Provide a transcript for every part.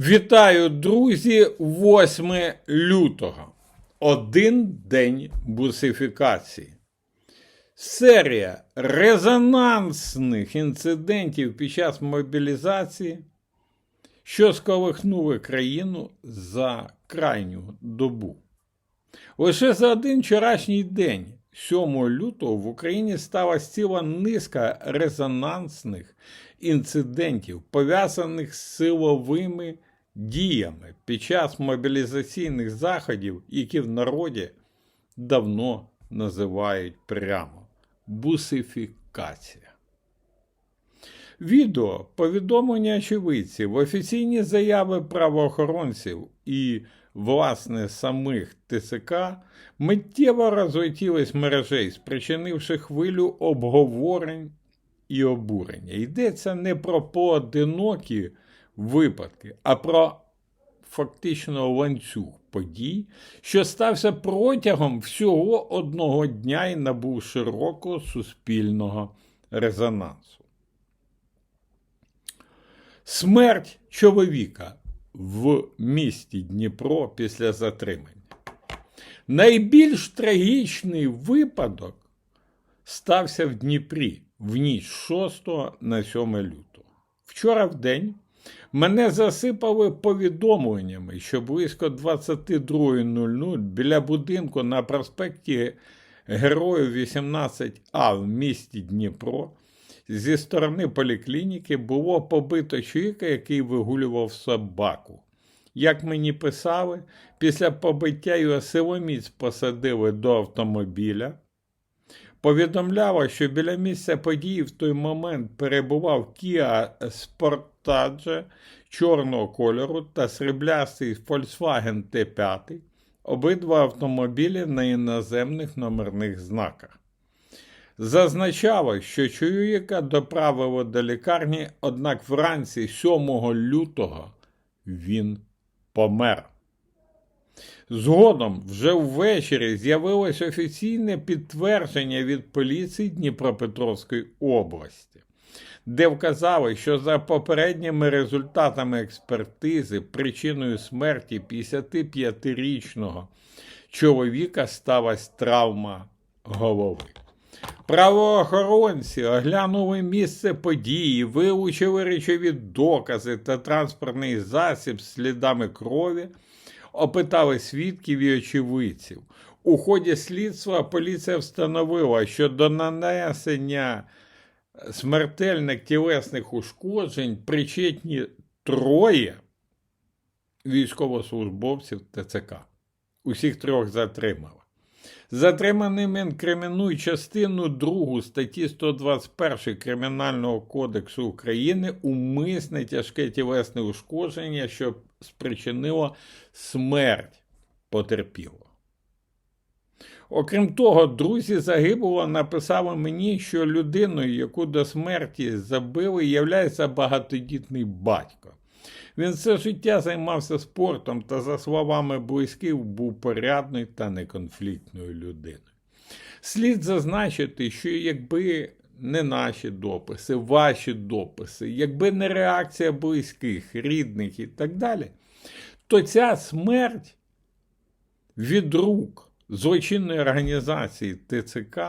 Вітаю, друзі! 8 лютого. Один день бусифікації. Серія резонансних інцидентів під час мобілізації, що сколихнули країну за крайню добу. Лише за один вчорашній день, 7 лютого, в Україні сталася ціла низка резонансних інцидентів, пов'язаних з силовими діями під час мобілізаційних заходів, які в народі давно називають прямо бусифікація. Відео, повідомлення очевидців, офіційні заяви правоохоронців і, власне, самих ТСК миттєво розлетілись мережей, спричинивши хвилю обговорень і обурення. Йдеться не про поодинокі випадки, а про фактично ланцюг подій, що стався протягом всього одного дня і набув широкого суспільного резонансу. Смерть чоловіка в місті Дніпро після затримання. Найбільш трагічний випадок стався в Дніпрі в ніч 6 на 7 лютого. Вчора в день мене засипали повідомленнями, що близько 22.00 біля будинку на проспекті Героїв 18А в місті Дніпро зі сторони поліклініки було побито чоловіка, який вигулював собаку. Як мені писали, після побиття його силоміць посадили до автомобіля. Повідомляла, що біля місця події в той момент перебував Kia Sportage чорного кольору та сріблястий Volkswagen T5, обидва автомобілі на іноземних номерних знаках. Зазначало, що чоловіка доправили до лікарні, однак вранці 7 лютого він помер. Згодом, вже ввечері, з'явилось офіційне підтвердження від поліції Дніпропетровської області, де вказали, що за попередніми результатами експертизи причиною смерті 55-річного чоловіка сталася травма голови. Правоохоронці оглянули місце події, вилучили речові докази та транспортний засіб з слідами крові, опитали свідків і очевидців. У ході слідства поліція встановила, що до нанесення смертельних тілесних ушкоджень причетні троє військовослужбовців ТЦК. Усіх трьох затримали. Затриманим інкримінують частину 2 статті 121 Кримінального кодексу України умисне тяжке тілесне ушкодження, що спричинило смерть потерпілого. Окрім того, друзі загиблого написали мені, що людиною, яку до смерті забили, являється багатодітний батько. Він все життя займався спортом та, за словами близьких, був порядною та неконфліктною людиною. Слід зазначити, що якби не наші дописи, ваші дописи, якби не реакція близьких, рідних і так далі, то ця смерть від рук злочинної організації ТЦК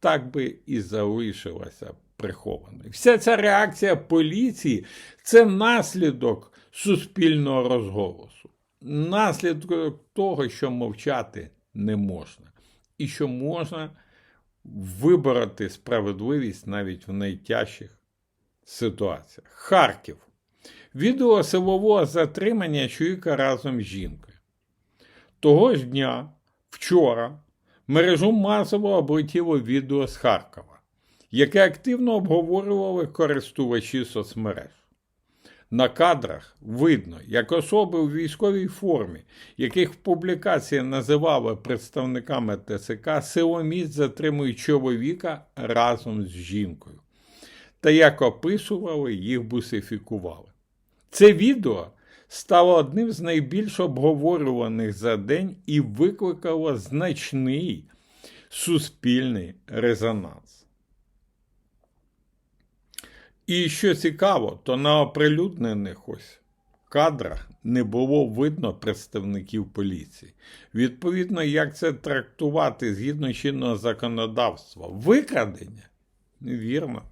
так би і залишилася прихованою. Вся ця реакція поліції це наслідок суспільного розголосу, наслідок того, що мовчати не можна, і що можна вибороти справедливість навіть в найтяжчих ситуаціях. Харків. Відео силового затримання чоловіка разом з жінкою. Того ж дня, вчора, мережу масово облетіло відео з Харкова, яке активно обговорювали користувачі соцмереж. На кадрах видно, як особи у військовій формі, яких в публікації називали представниками ТЦК, силоміць затримують чоловіка разом з жінкою, та як описували, їх бусифікували. Це відео стало одним з найбільш обговорюваних за день і викликало значний суспільний резонанс. І що цікаво, то на оприлюднених ось кадрах не було видно представників поліції. Відповідно, як це трактувати згідно чинного законодавства? Викрадення? Невірно.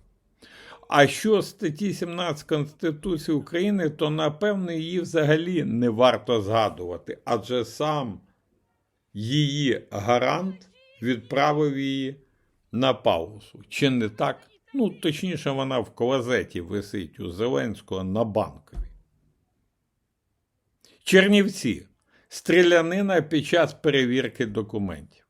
А що статті 17 Конституції України, то напевно її взагалі не варто згадувати, адже сам її гарант відправив її на паузу. Чи не так? Ну, точніше, вона в клозеті висить у Зеленського на банковій. Чернівці. Стрілянина під час перевірки документів.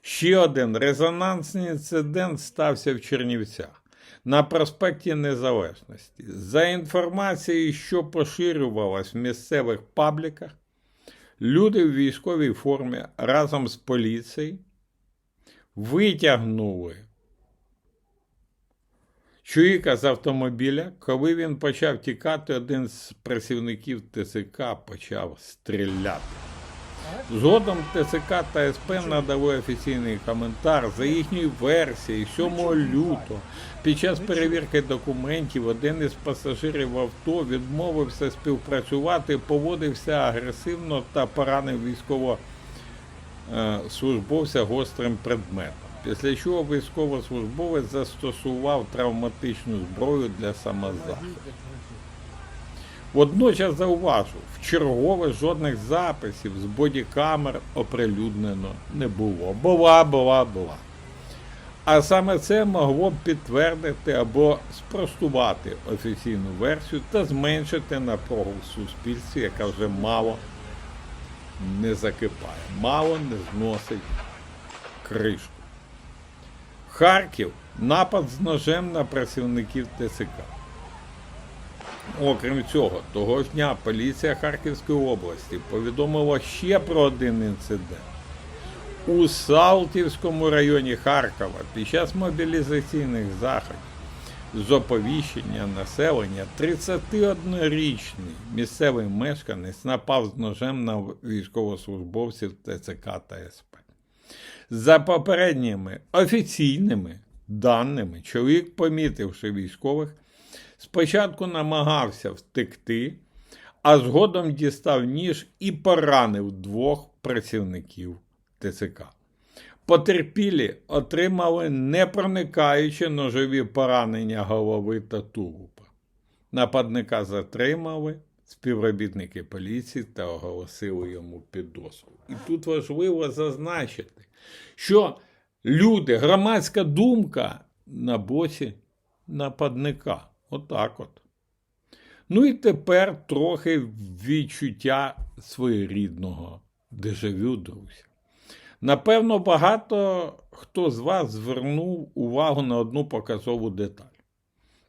Ще один резонансний інцидент стався в Чернівцях на проспекті Незалежності. За інформацією, що поширювалась в місцевих пабліках, люди в військовій формі разом з поліцією витягнули чоловіка з автомобіля, коли він почав тікати, один з працівників ТЦК почав стріляти. Згодом ТЦК та СП надали офіційний коментар за їхньою версією 7 лютого. Під час перевірки документів один із пасажирів авто відмовився співпрацювати, поводився агресивно та поранив військово службовця гострим предметом. Після чого військовослужбовець застосував травматичну зброю для самозахисту. Водночас зауважу, в чергове жодних записів з бодікамер оприлюднено не було. Була, була, була. А саме це могло б підтвердити або спростувати офіційну версію та зменшити напругу в суспільстві, яка вже мало не закипає, мало не зносить кришку. Харків напад з ножем на працівників ТЦК. Окрім цього, того ж дня поліція Харківської області повідомила ще про один інцидент. У Салтівському районі Харкова під час мобілізаційних заходів з оповіщення населення 31-річний місцевий мешканець напав з ножем на військовослужбовців ТЦК та СП. За попередніми офіційними даними, чоловік, помітивши військових, спочатку намагався втекти, а згодом дістав ніж і поранив двох працівників ТЦК. Потерпілі отримали непроникаючі ножові поранення голови та тулуба. Нападника затримали співробітники поліції та оголосили йому підозру. І тут важливо зазначити, що люди, громадська думка на боці нападника. Отак от. Ну і тепер трохи відчуття своєрідного дежавю, друзі. Напевно, багато хто з вас звернув увагу на одну показову деталь.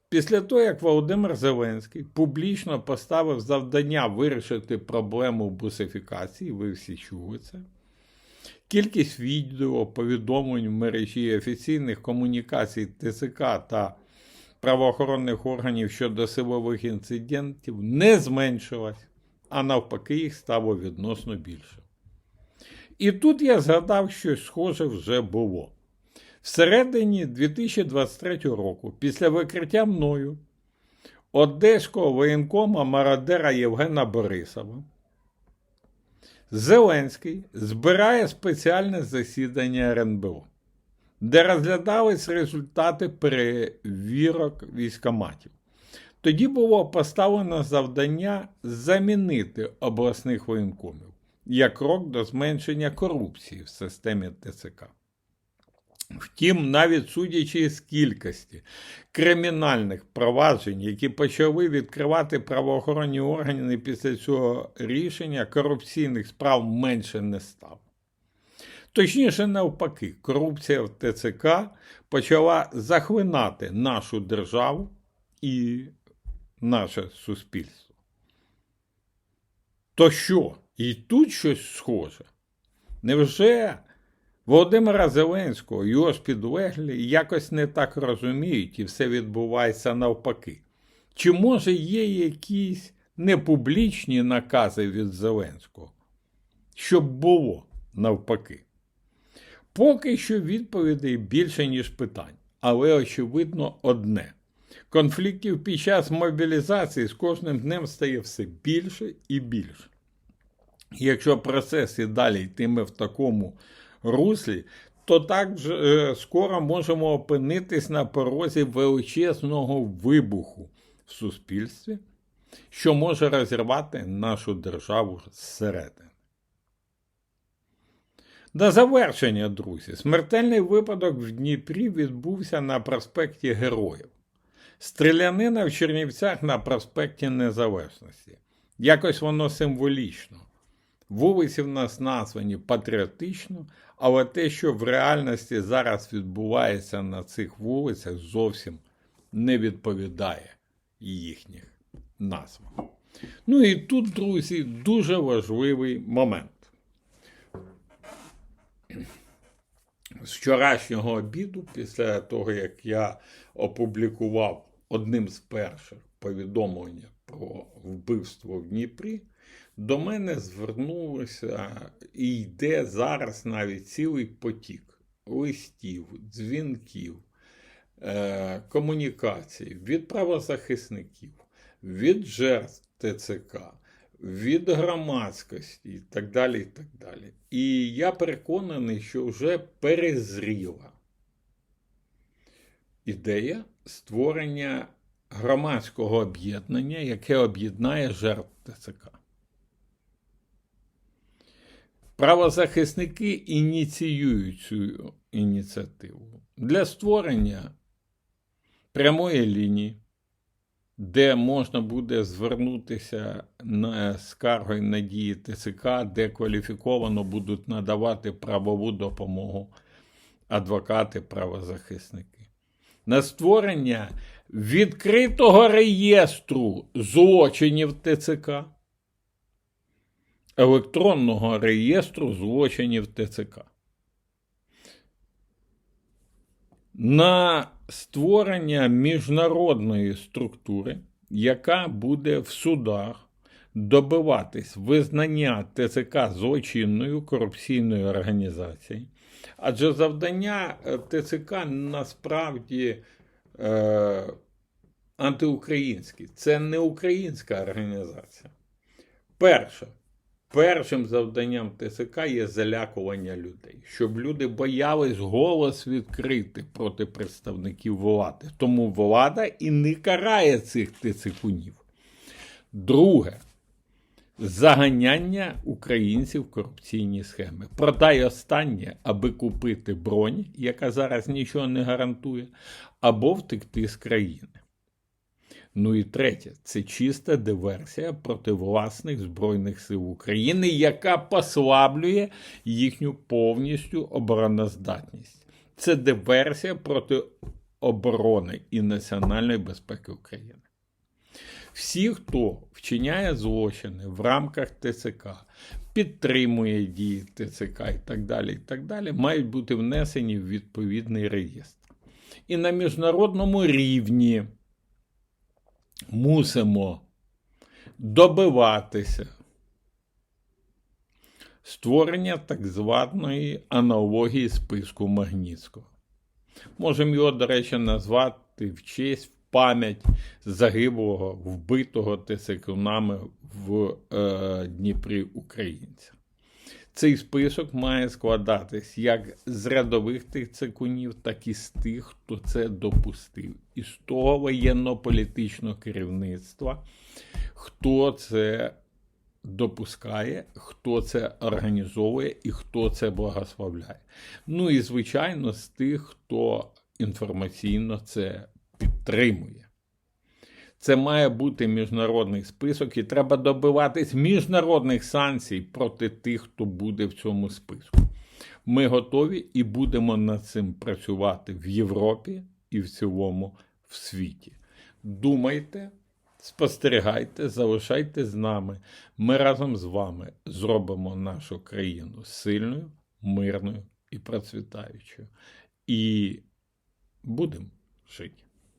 Після того, як Володимир Зеленський публічно поставив завдання вирішити проблему бусифікації, ви всі чули це, кількість відео, повідомлень в мережі офіційних комунікацій ТЦК та правоохоронних органів щодо силових інцидентів не зменшилась, а навпаки, їх стало відносно більше. І тут я згадав, що схоже вже було. Всередині 2023 року, після викриття мною одеського воєнкома мародера Євгена Борисова, Зеленський збирає спеціальне засідання РНБО, де розглядались результати перевірок військоматів. Тоді було поставлено завдання замінити обласних воєнкомів як крок до зменшення корупції в системі ТЦК. Втім, навіть судячи з кількості кримінальних проваджень, які почали відкривати правоохоронні органи після цього рішення, корупційних справ менше не стало. Точніше, навпаки, корупція в ТЦК почала захлинати нашу державу і наше суспільство. То що? І тут щось схоже? Невже Володимира Зеленського, його ж підлеглі якось не так розуміють, і все відбувається навпаки? Чи може є якісь непублічні накази від Зеленського? Щоб було навпаки? Поки що відповідей більше, ніж питань, але очевидно одне. Конфліктів під час мобілізації з кожним днем стає все більше і більше. Якщо процес і далі йтиме в такому руслі, то так же, скоро можемо опинитись на порозі величезного вибуху в суспільстві, що може розірвати нашу державу зсередини. До завершення, друзі, смертельний випадок в Дніпрі відбувся на проспекті Героїв. Стрілянина в Чернівцях на проспекті Незалежності. Якось воно символічно. Вулиці в нас названі патріотично, але те, що в реальності зараз відбувається на цих вулицях, зовсім не відповідає їхніх назвам. Ну і тут, друзі, дуже важливий момент. З вчорашнього обіду, після того, як я опублікував одним з перших повідомлення про вбивство в Дніпрі, до мене звернулося і йде зараз навіть цілий потік листів, дзвінків, е, комунікацій від правозахисників, від жертв ТЦК, від громадськості і так далі. І так далі. І я переконаний, що вже перезріла ідея створення громадського об'єднання, яке об'єднає жертв ТЦК. Правозахисники ініціюють цю ініціативу для створення прямої лінії, де можна буде звернутися на скаргою на дії ТЦК, де кваліфіковано будуть надавати правову допомогу адвокати, правозахисники. На створення відкритого реєстру злочинів ТЦК електронного реєстру злочинів ТЦК. На створення міжнародної структури, яка буде в судах добиватись визнання ТЦК злочинною корупційною організацією. Адже завдання е, ТЦК насправді е, антиукраїнські. Це не українська організація. Перше, Першим завданням ТСК є залякування людей, щоб люди боялись голос відкрити проти представників влади. Тому влада і не карає цих тицикунів. Друге заганяння українців в корупційні схеми. Продай останнє, аби купити бронь, яка зараз нічого не гарантує, або втекти з країни. Ну і третє, це чиста диверсія проти власних Збройних сил України, яка послаблює їхню повністю обороноздатність. Це диверсія проти оборони і національної безпеки України. Всі, хто вчиняє злочини в рамках ТЦК, підтримує дії ТЦК і так далі, і так далі, мають бути внесені в відповідний реєстр. І на міжнародному рівні мусимо добиватися створення так званої аналогії списку Магнітського. Можемо його, до речі, назвати в честь в пам'ять загиблого, вбитого тисекунами в е, Дніпрі українця. Цей список має складатись як з рядових тих цикунів, так і з тих, хто це допустив, і з того воєнно-політичного керівництва, хто це допускає, хто це організовує і хто це благословляє. Ну і, звичайно, з тих, хто інформаційно це підтримує. Це має бути міжнародний список, і треба добиватись міжнародних санкцій проти тих, хто буде в цьому списку. Ми готові і будемо над цим працювати в Європі і в цілому в світі. Думайте, спостерігайте, залишайте з нами. Ми разом з вами зробимо нашу країну сильною, мирною і процвітаючою. І будемо жити.